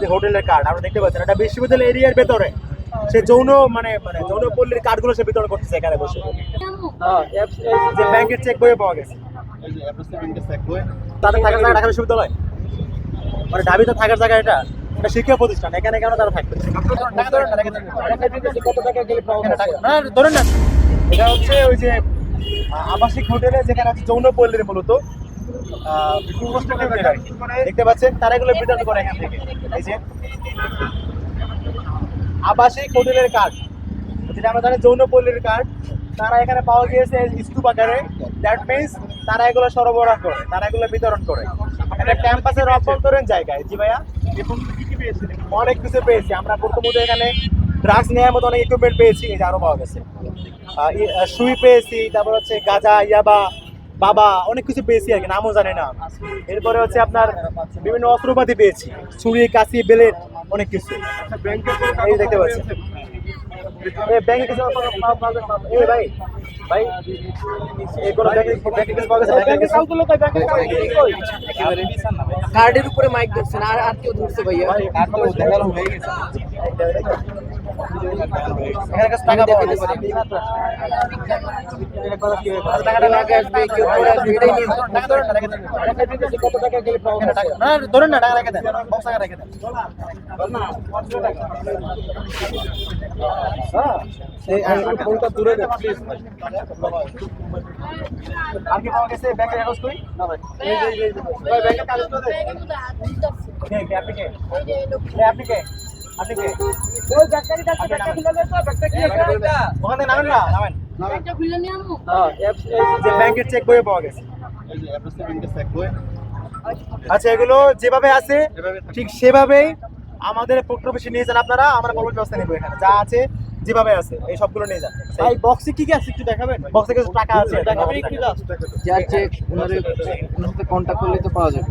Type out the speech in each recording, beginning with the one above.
যে হোটেলের কার্ড আমরা দেখতে পাচ্ছেন এটা বিশ্ববিদ্যালয় এরিয়ার ভেতরে। সে যৌন মানে মানে যৌন পল্লীর কার্ডগুলো সে বিতরণ করতেছে এখানে বসে। যে ব্যাংকের চেক বইয়ে পাওয়া গেছে। তাদের থাকার জায়গা ঢাকা বিশ্ববিদ্যালয়? মানে ঢাবিতে থাকার জায়গা এটা। এটা শিক্ষা প্রতিষ্ঠান এখানে কেন তারা থাকবে? না, না, এটা হচ্ছে ওই যে আবাসিক হোটেলে যেখানে হচ্ছে যৌন পল্লীর মূলত দেখতে পাচ্ছেন তারা এগুলো বিতরণ করে এখান থেকে। এই যে, আবাসিক হোটেলের কার্ড যেটা আমরা জানি যৌন পল্লীর কার্ড তারা এখানে পাওয়া গিয়েছে স্তূপ আকারে। দ্যাট মিনস তারা এগুলো সরবরাহ করে, তারা এগুলো বিতরণ করে। এটা ক্যাম্পাসের অভ্যন্তরীণ জায়গায়। জি ভাইয়া? অনেক কিছু পেয়েছি। আমরা প্রথমত এখানে ড্রাগস নেওয়ার মতো অনেক ইকুইপমেন্ট পেয়েছি, এই যে আরও পাওয়া গেছে। সুই পেয়েছি, তারপর হচ্ছে গাজা, ইয়াবা বাবা, অনেক কিছু পেয়েছি আর কি, নামও জানে না। এরপরে হচ্ছে আপনার বিভিন্ন অস্ত্রপাতি পেয়েছি, ছুরি, কাশি বেলেট অনেক কিছু। এই দেখতে পাচ্ছি ব্যাংকে কিছু ভাই ভাই কার্ডের উপরে মাইক ধরছেন আর আর কেউ ধরছে ভাইয়া? ধরুন না, টাকা রেখে দেন। বক্স টাকা রেখে দেন। হ্যাঁ। ফোনটা দূরে দেন। আর পাওয়া গেছে? ব্যাংকের কাগজ? না ভাই। এই যে, এই যে, ভাই, ব্যাংকের কাগজগুলো দেন। কে, আপনি কে? এই, আপনি কে? আপনি কে? খুলে দে কি আছে ওখান নামেন না, নামেন। হ্যাঁ যে ব্যাংকের চেক পাওয়া গেছে আচ্ছা এগুলো যেভাবে আছে ঠিক সেভাবেই আমাদের প্রবেশে নিয়ে যান আপনারা আমরা পরবর্তী ব্যবস্থা নেব এখানে যা আছে যেভাবে আছে এই সবগুলো নিয়ে যান। ভাই বক্সে কি কি আছে একটু দেখাবেন? বক্সে কিছু টাকা আছে। দেখাবেন একটু জাস্ট যার চেক ওনার ওনার সাথে কন্ট্যাক্ট করলে তো পাওয়া যাবে।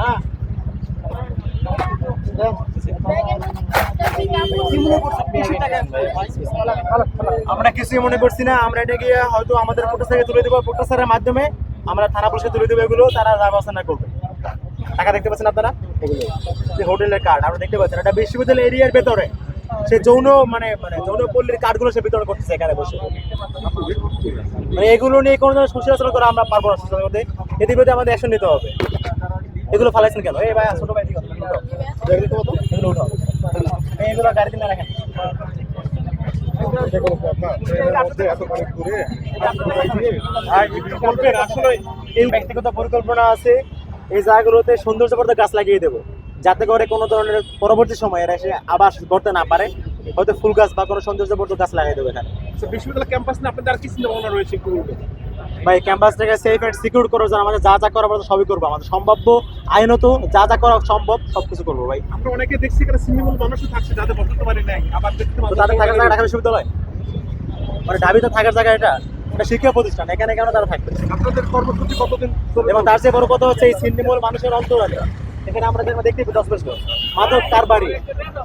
হ্যাঁ আমরা কিছুই মনে করছি না আমরা এটা গিয়ে হয়তো আমাদের প্রোটোসারে তুলে দেবো প্রোটোসারের মাধ্যমে আমরা থানা পুলিশে তুলে দেবো এগুলো তারা ব্যবস্থা না করবে। টাকা দেখতে পাচ্ছেন আপনারা? এগুলো যে হোটেলের কার্ড আমরা দেখতে পাচ্ছেন এটা বিশ্ববিদ্যালয় এরিয়ার ভেতরে। সে যৌন মানে মানে যৌন পল্লীর কার্ডগুলো সে বিতরণ করতেছে এখানে বসে। মানে এগুলো নিয়ে কোনো ধরনের সুশাসন করা আমরা পারব না সুশাসন করতে এদের বিরুদ্ধে আমাদের অ্যাকশন নিতে হবে। এগুলো ফালাইছেন কেন? এই ভাই ছোট ভাই এগুলো উঠাও। এগুলো গাড়িতে না রাখেন। ব্যক্তিগত পরিকল্পনা আছে। এই জায়গাগুলোতে সৌন্দর্যবর্ধক গাছ লাগিয়ে দেবো। যাতে করে কোনো ধরনের পরবর্তী সময়ে এরা এসে আবাস করতে না পারে। হয়তো ফুল গাছ বা কোনো সৌন্দর্যবর্ধক গাছ লাগিয়ে দেবো এখানে। বিশ্ববিদ্যালয় ক্যাম্পাস না আপনাদের আর কি চিন্তা ভাবনা রয়েছে ভাই ক্যাম্পাসটাকে সেফ অ্যান্ড সিকিউর করার জন্য আমাদের যা যা করা সবই করব। আমাদের সম্ভাব্য আইনত যা যা করা সম্ভব সবকিছু করব ভাই। আমরা অনেকে দেখছি এখানে সিনেমা মানুষও থাকছে যাদের বসতে পারে নাই আবার দেখতে তো তাদের থাকার জায়গা ঢাকা বিশ্ববিদ্যালয়? মানে ঢাবিতে থাকার জায়গা এটা? এটা শিক্ষা প্রতিষ্ঠান এখানে কেন তারা থাকবে? আপনাদের কর্মসূচি কতদিন এবং তার চেয়ে বড় কথা হচ্ছে এই ছিন্নমূল মানুষের অন্তরালে এখানে আমরা যেখানে দেখতে পাই বছর মাদক কারবারি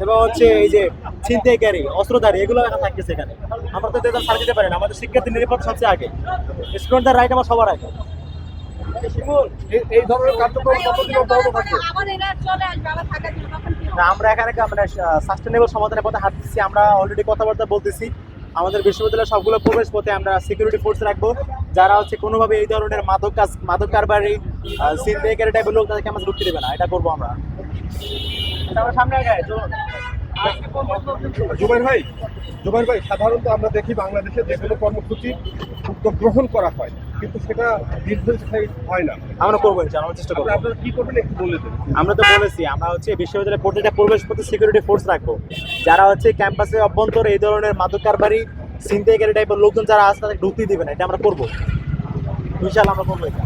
এবং হচ্ছে এই যে ছিনতাইকারী অস্ত্রধারী এগুলো এখন থাকতেছে এখানে। আমরা তো এদের ছাড় দিতে পারি না আমাদের শিক্ষার্থী নিরাপত্তা সবচেয়ে আগে। স্টুডেন্টদের রাইট আমার সবার আগে। এই- এই ধরনের কার্যক্রম কতদিন অব্যাহত থাকবে? আমরা এখানে মানে সাস্টেনেবল সমাধানের পথে হাঁটতেছি আমরা অলরেডি কথাবার্তা বলতেছি। আমাদের বিশ্ববিদ্যালয়ের সবগুলো প্রবেশ পথে আমরা সিকিউরিটি ফোর্স রাখব। যারা হচ্ছে কোনোভাবে এই ধরনের মাদক কাজ, মাদক কারবারি সিনটেকারি টাইপের লোক, তাদেরকে আমরা ঢুকতে দেবে না। এটা করব আমরা। এটা সামনে আগে জুবাইর ভাই জুবাইর ভাই সাধারণত আমরা দেখি বাংলাদেশে যে কোনো কর্মসূচি উদ্যোগ গ্রহণ করা হয় কিন্তু সেটা দীর্ঘস্থায়ী হয় না। আমরা করব আমরা চেষ্টা করব। আপনারা কি করবেন একটু বলে দেন। আমরা তো বলেছি আমরা হচ্ছে বিশ্ববিদ্যালয়ের প্রতিটা প্রবেশ পথে সিকিউরিটি ফোর্স রাখব। যারা হচ্ছে ক্যাম্পাসে অভ্যন্তরে এই ধরনের মাদক কারবারি সিনটেকারি টাইপের লোকজন যারা আছে তাদের ঢুকতে দিবে না এটা আমরা করব। বিশাল আমরা করব এটা।